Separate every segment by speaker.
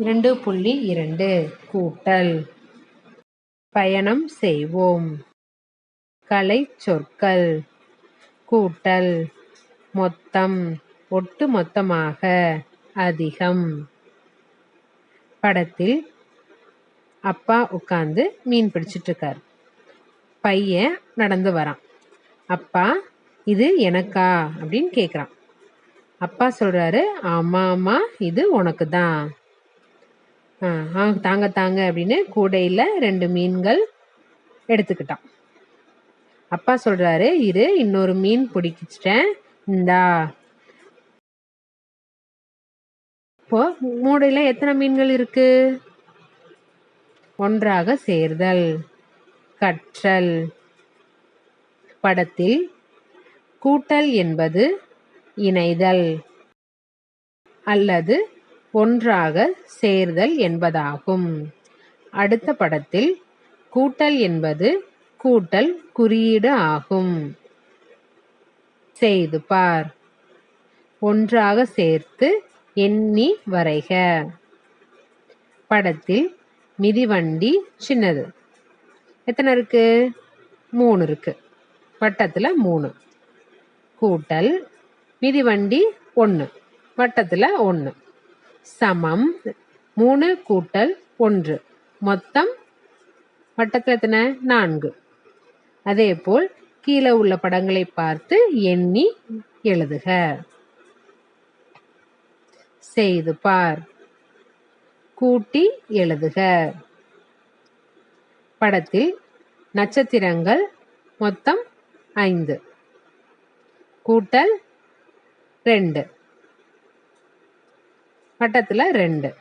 Speaker 1: இரண்டு புள்ளி இரண்டு. கூட்டல். பயணம் செய்வோம். கலைச் சொற்கள். கூட்டல். மொத்தம். ஒட்டு மொத்தமாக அதிகம். படத்தில் அப்பா உட்காந்து மீன் பிடிச்சிட்டு இருக்கார் பையன் நடந்து வரான். அப்பா இது எனக்கா? அப்படின்னு கேட்குறான் அப்பா சொல்றாரு ஆமா ஆமா இது உனக்கு தான் ஆ தாங்க தாங்க அப்படின்னு கூடையில் ரெண்டு மீன்கள் எடுத்துக்கிட்டான். அப்பா சொல்றாரு இரு இன்னொரு மீன் பிடிக்கிச்சிட்டேன். இந்தா. இப்போ மூடையில எத்தனை மீன்கள் இருக்கு? ஒன்றாக சேர்தல் கற்றல். படத்தில் கூட்டல் என்பது இணைதல் அல்லது ஒன்றாக சேர்தல் என்பதாகும். அடுத்த படத்தில் கூட்டல் என்பது கூட்டல் குறியீடு ஆகும். செய்து பார். ஒன்றாக சேர்த்து எண்ணி வரைக. படத்தில் மிதிவண்டி சின்னது. எத்தனை இருக்கு? மூணு இருக்கு. வட்டத்தில் மூணு. கூட்டல் மிதிவண்டி ஒன்று வட்டத்தில் ஒன்று சமம். மூணு கூட்டல் ஒன்று. மொத்தம் வட்டத்தில் எத்தனை? நான்கு. அதேபோல் கீழே உள்ள படங்களை பார்த்து எண்ணி எழுதுக. செய்து பார். கூட்டி எழுதுக. படத்தில் நட்சத்திரங்கள் மொத்தம் ஐந்து. கூட்டல் ரெண்டு. வட்டத்தில் ரெண்டு.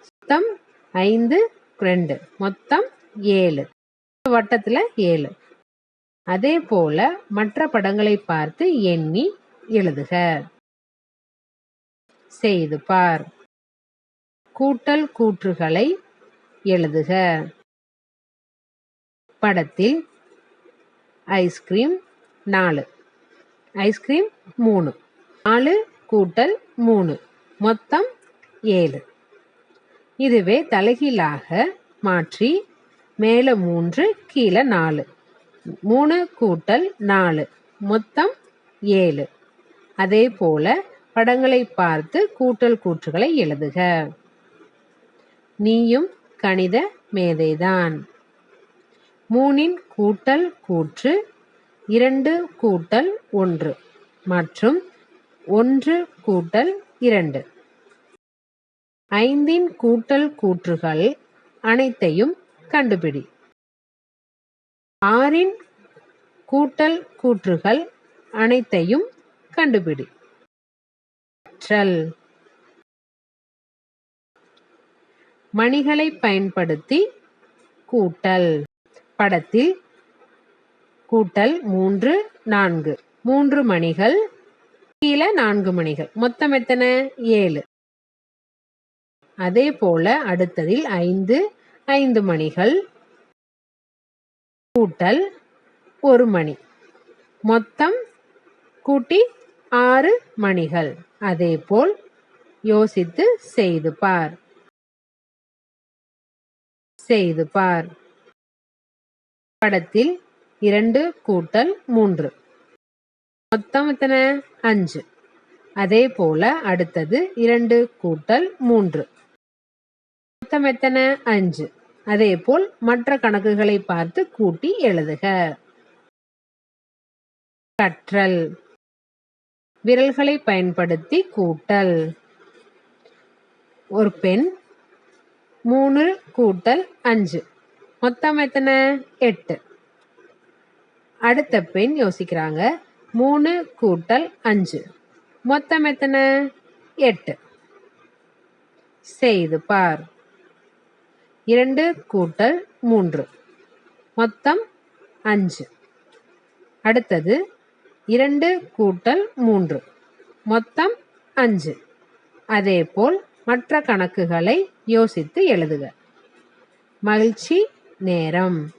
Speaker 1: மொத்தம் ஐந்து ரெண்டு. மொத்தம் ஏழு. வட்டத்தில் ஏழு. அதே போல மற்ற படங்களை பார்த்து எண்ணி எழுதுக. செய்து பார். கூட்டல் கூற்றுகளை எழுதுக. படத்தில் ஐஸ்கிரீம் நாலு. ஐஸ்கிரீம் மூணு. நாலு கூட்டல் மூணு. மொத்தம் ஏழு. இதுவே தலைகீழாக மாற்றி மேலே மூன்று கீழே நாலு. மூணு கூட்டல் நாலு மொத்தம் ஏழு. அதே போல படங்களை பார்த்து கூட்டல் கூற்றுகளை எழுதுக. நீயும் கணித மேதைதான். மூணின் கூட்டல் கூற்று இரண்டு கூட்டல் ஒன்று மற்றும் ஒன்று கூட்டல் இரண்டு. ஐந்தின் கூட்டல் கூற்றுகள் அனைத்தையும் கண்டுபிடி. ஆறின் கூட்டல் கூற்றுகள் அனைத்தையும் கண்டுபிடி. கற்றல் மணிகளை பயன்படுத்தி கூட்டல். படத்தில் கூட்டல் மூன்று நான்கு. மூன்று மணிகள் கீழே நான்கு மணிகள். மொத்தம் எத்தனை? ஏழு. அதே போல அடுத்ததில் ஐந்து ஐந்து மணிகள். கூட்டல் ஒரு மணி. மொத்தம் கூட்டி ஆறு மணிகள். அதேபோல் யோசித்து செய்து பார். செய்து பார். படத்தில் இரண்டு கூட்டல் மூன்று. மொத்தம் எத்தனை? அஞ்சு. அதே போல அடுத்தது இரண்டு கூட்டல் மூன்று. மொத்தம் எத்தனை? அஞ்சு. அதே போல் மற்ற கணக்குகளை பார்த்து கூட்டி எழுதுக. கற்றல். விரல்களை பயன்படுத்தி கூட்டல். ஒரு பெண் மூணு கூட்டல் அஞ்சு. மொத்தம் எத்தனை? எட்டு. அடுத்த பெண் யோசிக்கிறாங்க. மூணு கூட்டல் அஞ்சு. மொத்தம் எத்தனை? எட்டு. செய்து பார். இரண்டு கூட்டல் மூன்று. மொத்தம் அஞ்சு. அடுத்தது இரண்டு கூட்டல் மூன்று. மொத்தம் அஞ்சு. அதேபோல் மற்ற கணக்குகளை யோசித்து எழுதுக. மகிழ்ச்சி நேரம்.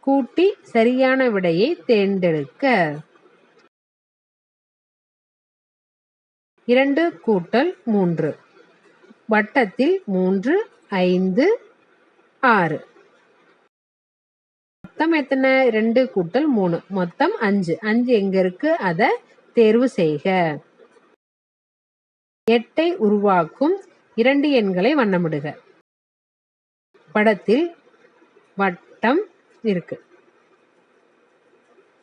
Speaker 1: கூட்டி சரியான விடையை தேர்ந்தெடுக்க. இரண்டு கூட்டல் மூன்று. வட்டத்தில் மூன்று ஐந்து ஆறு. மொத்தம் எத்தனை? ரெண்டு கூட்டல் மூணு. மொத்தம் அஞ்சு. அஞ்சு எங்க இருக்கு? அதை தேர்வு செய்க. எட்டை உருவாக்கும் இரண்டு எண்களை வண்ணமிடுக. படத்தில் வட்டம் இருக்கு.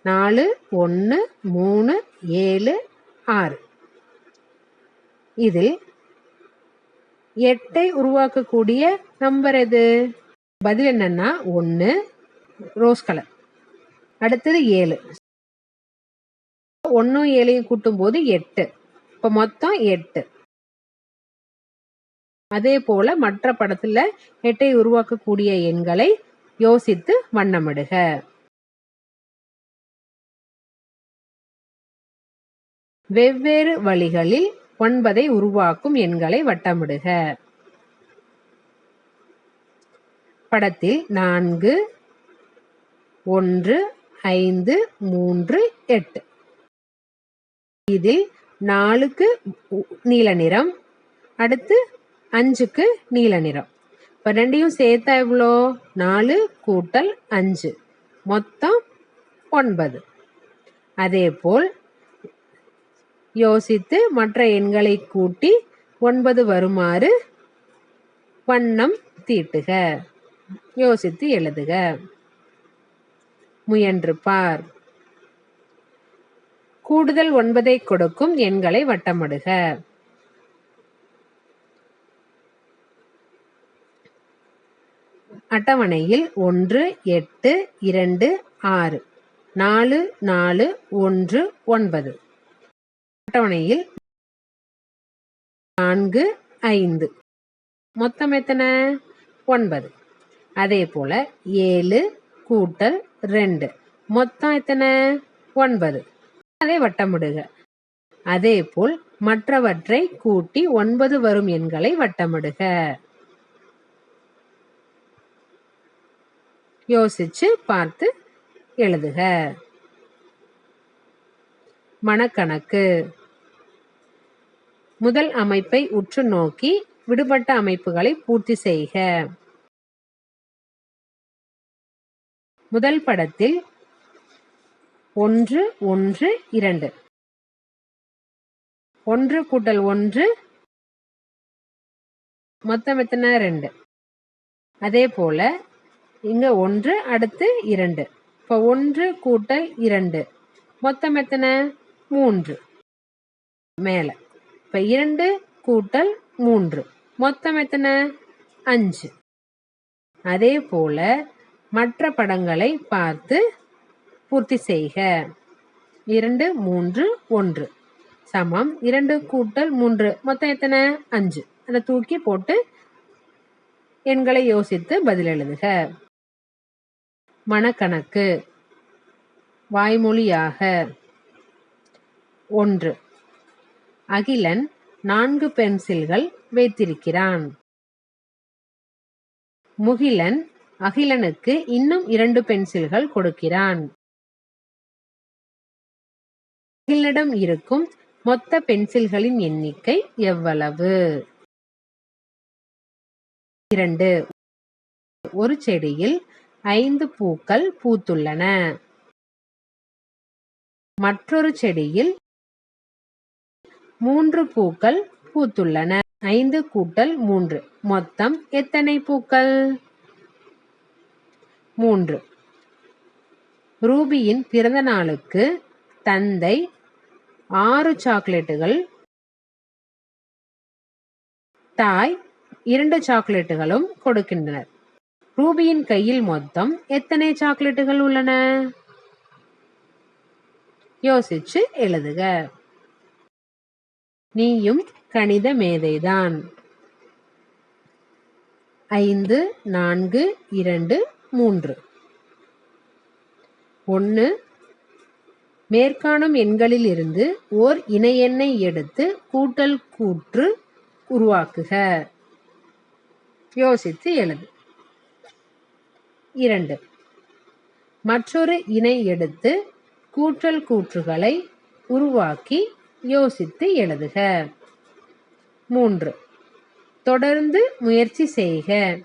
Speaker 1: நாலு ஒன்று மூணு ஏழு ஆறு. இதில் எட்டை உருவாக்கக்கூடிய நம்பர் எது? பதில் என்னன்னா ஒன்று ரோஸ் கலர் அடுத்தது ஏழு. ஒன்றும் ஏழையும் கூட்டும் போது எட்டு. இப்போ மொத்தம் எட்டு. அதே போல மற்ற படத்துல எட்டை உருவாக்கக்கூடிய எண்களை யோசித்து வண்ணமிடுக. வெவ்வேறு வழிகளில் ஒன்பதை உருவாக்கும் எண்களை வட்டமிடுக. படத்தில் நான்கு ஒன்று ஐந்து மூன்று எட்டு. இதில் நாலுக்கு நீல நிறம் அடுத்து அஞ்சுக்கு நீல நிறம். இப்போ ரெண்டையும் சேர்த்தா எவ்வளோ? நாலு கூட்டல் அஞ்சு. மொத்தம் ஒன்பது. அதே போல் யோசித்து மற்ற எண்களை கூட்டி ஒன்பது வருமாறு வண்ணம் தீட்டுக. யோசித்து எழுதுக. முயன்று பார். கூடுதல் ஒன்பதை கொடுக்கும் எண்களை வட்டமிடுக. அட்டவணையில் ஒன்று எட்டு இரண்டு ஆறு நாலு நாலு ஒன்று ஒன்பது. அட்டவணையில் நான்கு ஐந்து. மொத்தம் எத்தனை? ஒன்பது. அதே போல ஏழு கூட்டல் ரெண்டு. மொத்தம் எத்தனை? ஒன்பது. அதை வட்டமிடுக. அதே போல் மற்றவற்றை கூட்டி ஒன்பது வரும் எண்களை வட்டமிடுக. யோசிச்சு பார்த்து எழுதுக. மனக்கணக்கு. முதல் அமைப்பை உற்று நோக்கி விடுபட்ட அமைப்புகளை பூர்த்தி செய்க. முதல் படத்தில் ஒன்று ஒன்று இரண்டு. ஒன்று கூட்டல் ஒன்று மொத்தம் எத்தனை? ரெண்டு. அதே போல இங்க ஒன்று அடுத்து இரண்டு. இப்போ ஒன்று கூட்டல் இரண்டு மொத்தம் எத்தனை? மூன்று. மேல. இப்போ இரண்டு கூட்டல் மூன்று. மொத்தம் எத்தனை? அஞ்சு. அதே போல மற்ற படங்களை பார்த்து பூர்த்தி செய்க. இரண்டு மூன்று ஒன்று. சமம். இரண்டு கூட்டல் மூன்று. மொத்தம் எத்தனை? அஞ்சு. அதை தூக்கி போட்டு எண்களை யோசித்து பதில் எழுதுக. மனக்கணக்கு. வாய்மொழியாக. ஒன்று. அகிலன் நான்கு பென்சில்கள் வைத்திருக்கிறான். முகிலன் அகிலனுக்கு இன்னும் இரண்டு பென்சில்கள் கொடுக்கிறான். அகிலனிடம் இருக்கும் மொத்த பென்சில்களின் எண்ணிக்கை எவ்வளவு? இரண்டு. ஒரு செடியில் ஐந்து பூக்கள் பூத்துள்ளன. மற்றொரு செடியில் மூன்று பூக்கள் பூத்துள்ளன. ஐந்து கூட்டல் மூன்று. மொத்தம் எத்தனை பூக்கள்? மூன்று. ரூபியின் பிறந்த நாளுக்கு தந்தை ஆறு சாக்லேட்டுகள் தாய் இரண்டு சாக்லேட்டுகளும் கொடுக்கின்றனர். ரூபியின் கையில் மொத்தம் எத்தனை சாக்லேட்டுகள் உள்ளன? யோசிச்சு எழுதுக. நீயும் கணித மேதைதான். ஐந்து நான்கு இரண்டு மூன்று. ஒன்று மேற்காணும் எண்களில் இருந்து ஓர் இணையெண்ணை எடுத்து கூட்டல் கூற்று உருவாக்குக. யோசித்து எழுது. இரண்டு மற்றொரு இணை எடுத்து கூற்றல் கூற்றுகளை உருவாக்கி யோசித்து எழுதுக. மூன்று. தொடர்ந்து முயற்சி செய்க.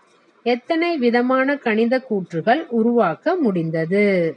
Speaker 1: எத்தனை விதமான கணித கூற்றுகள் உருவாக்க முடிந்தது?